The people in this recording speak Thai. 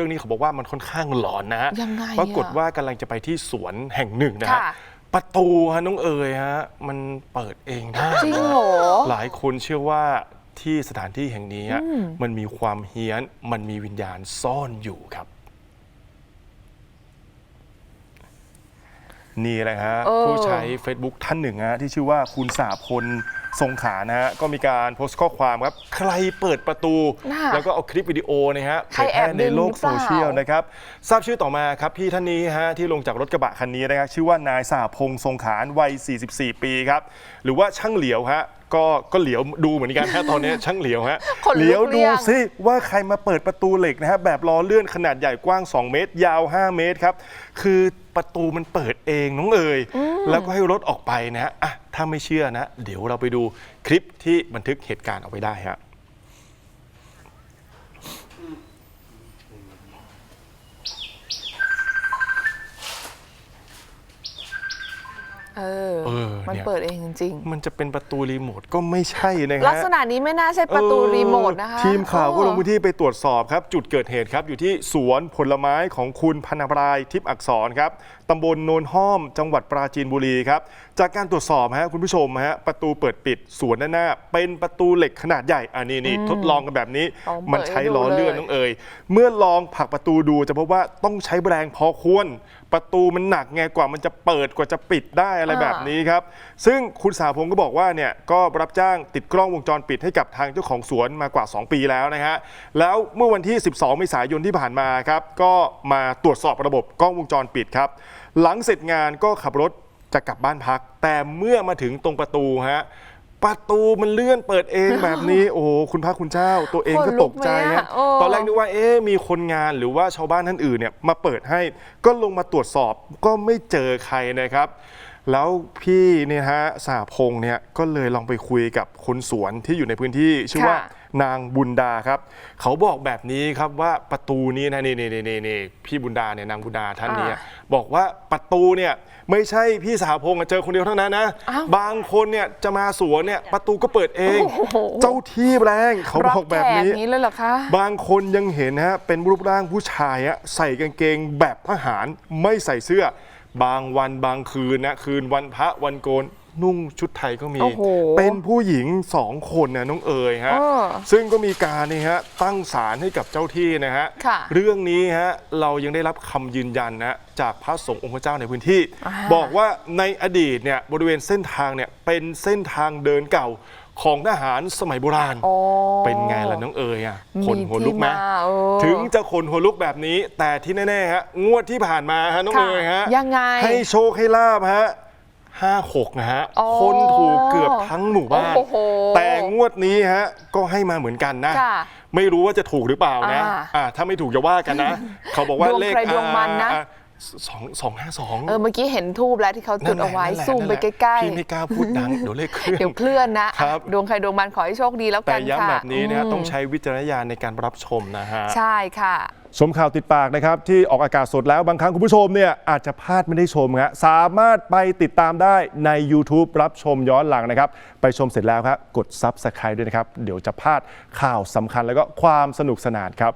รื่องนี้เขาบอกว่ามันค่อนข้างหลอนนะฮะยังไงอะ ปรากฏว่ากำลังจะไปที่สวนแห่งหนึ่งนะฮะค่ะ ประตูฮะน้องเอ๋ยฮะมันเปิดเองได้จริงเหรอ หลายคนเชื่อว่าที่สถานที่แห่งนี้ฮะอืม มันมีความเฮี้ยนมันมีวิญญาณซ่อนอยู่ครับ นี่แหละฮะเออ ผู้ใช้ Facebook ท่านหนึ่งฮะที่ชื่อว่าคุณสาพล ทรงขานะฮะก็มีการโพสต์ข้อความครับ ใครเปิดประตูน่ะแล้วก็เอาคลิปวิดีโอนะฮะใครเผยแพแอบร่ในโลกดึงหรือเปล่าโซเชียลนะครับทราบชื่อต่อมาครับพี่ท่านนี้ฮะที่ลงจากรถกระบะคันนี้นะครับชื่อว่านายสาพงษ์ทรงขานวัย 44 ปีครับ หรือว่าช่างเหลียวฮะก็ก็เหลียวดูเหมือนกันฮะตอนนี้ช่างเหลียวฮะขนลุกเหลียวหรือดูยังสิว่าใครมาเปิดประตูเหล็กนะฮะแบบล้อเลื่อนขนาดใหญ่กว้าง 2 เมตร ยาว 5 เมตรครับคือประตูมันเปิดเองน้องเอ๋ยแล้วก็ให้รถออกไปนะฮะอะ ถ้าไม่เชื่อนะ เดี๋ยวเราไปดูคลิปที่บันทึกเหตุการณ์เอาไว้ได้ฮะ เออ เออมันเนี่ย เปิดเองจริงมันจะเป็นประตูรีโมทก็ไม่ใช่นะๆลักฮะษณะนี้ไม่น่าใช่ประตูเออรีโมทนะคะทีมข่าวก็เออลงพื้นที่ไปตรวจสอบครับ จุดเกิดเหตุครับ อยู่ที่สวนผลไม้ของคุณพนปรายทิพย์อักษรครับตำบลโนนห้อมจังหวัดปราจีนบุรีครับ จากการตรวจสอบฮะคุณผู้ชมฮะประตูเปิดปิดสวนด้านหน้า เป็นประตูเหล็กขนาดใหญ่อันนี้นี่ทดลองกันแบบนี้ ลองเปิดมันใช้ล้อให้ดูเลื่อนเลย น้องเอ๋ยเมื่อลองผลักประตูดูจะพบว่าต้องใช้แรงพอควร ประตูมันหนักไงกว่ามันจะเปิดกว่าจะปิดได้อะไรแบบนี้ครับ ซึ่งคุณสาพงศ์ก็บอกว่าเนี่ยก็รับจ้างติดกล้องวงจรปิดให้กับทางเจ้าของสวนมากว่า 2 ปีแล้วนะฮะแล้วเมื่อวันที่ 12 เมษายนที่ผ่านมาครับก็มาตรวจสอบระบบกล้องวงจรปิดครับ หลังเสร็จงานก็ขับรถจะกลับบ้านพัก แต่เมื่อมาถึงตรงประตูฮะประตูมันเลื่อนเปิดเองแบบนี้ โอ้โหคุณพระคุณเจ้า ตัวเองก็ตกใจขนลุกไหมฮะอะเออตอนแรกนึกว่าเอ๊ะมีคนงานหรือว่าชาวบ้านท่านอื่นเนี่ยมาเปิดให้ ก็ลงมาตรวจสอบก็ไม่เจอใครนะครับ แล้วพี่เนี่ยฮะสาพงษ์เนี่ยก็เลยลองไปคุยกับคนสวนที่อยู่ในพื้นที่ชื่อว่า ค่ะ นางบุญดาครับ เขาบอกแบบนี้ครับว่าประตูนี้นะนี่นี่นี่นี่พี่บุญดาเนี่ยนางบุญดาท่านนี้อ่าบอกว่าประตูเนี่ยไม่ใช่พี่สาพงษ์อะเจอคนเดียวเท่านั้นนะอ้าวบางคนเนี่ยจะมาสวนเนี่ยประตูก็เปิดเอง โอ้โห เจ้าที่แรงเขาบอกแบบนี้รับขกนี้เลยเหรอคะ บางคนยังเห็นฮะเป็นรูปร่างผู้ชายอะใส่กางเกงแบบทหารไม่ใส่เสื้อ บางวันบางคืนนะคืนวันพระวันโกนนุ่งชุดไทยก็มี โอ้โหเป็นผู้หญิงสองคนนะน้องเอ๋ยฮะเออซึ่งก็มีการนี่ฮะตั้งศาลให้กับเจ้าที่นะฮะ ค่ะเรื่องนี้ฮะเรายังได้รับคำยืนยันนะจากพระสงฆ์องค์พระเจ้าในพื้นที่ อ่า บอกว่าในอดีตเนี่ยบริเวณเส้นทางเนี่ยเป็นเส้นทางเดินเก่า ของทหารสมัยโบราณ อ๋อ เป็นไงล่ะน้องเอ๋ยอะขนหัวลุกไหมที่าเออถึงจะขนหัวลุกแบบนี้ แต่ที่แน่ๆฮะงวดที่ผ่านมาฮะน้องค่ะเอ๋ยฮะยังไงให้โชคให้ลาบฮะห้าหกนะฮะอ๋อคนถูกเกือบทั้งหมู่บ้านโอ้โหแต่งวดนี้ฮะก็ให้มาเหมือนกันนะ ค่ะไม่รู้ว่าจะถูกหรือเปล่านะอ่า อ่าถ้าไม่ถูกจะว่ากันนะ เขาบอกว่าดวงเลขใครดวงมันนะ อ่า สองสองห้าสองเออเมื่อกี้เห็นทูบแล้วที่เขาจุดเอาไว้ซูมไปใกล้พี่ไม่กล้าพูดดังเดี๋ยวเลขเคลื่อนๆเดี๋ยวเคลื่อนนะครับดวงใครดวงมันขอให้โชคดีแล้วแต่กันค่ะย้ำแบบนี้นะฮะมต้องใช้วิจารณญาณในการรับชมนะฮะใช่ค่ะ ชมข่าวติดปากนะครับ ที่ออกอากาศสดแล้วบางครั้งคุณผู้ชมเนี่ยอาจจะพลาดไม่ได้ชมฮะสามารถไปติดตามได้ใน YouTube รับชมย้อนหลังนะครับ ไปชมเสร็จแล้วครับกด Subscribe ด้วยนะครับ เดี๋ยวจะพลาดข่าวสำคัญแล้วก็ความสนุกสนานครับ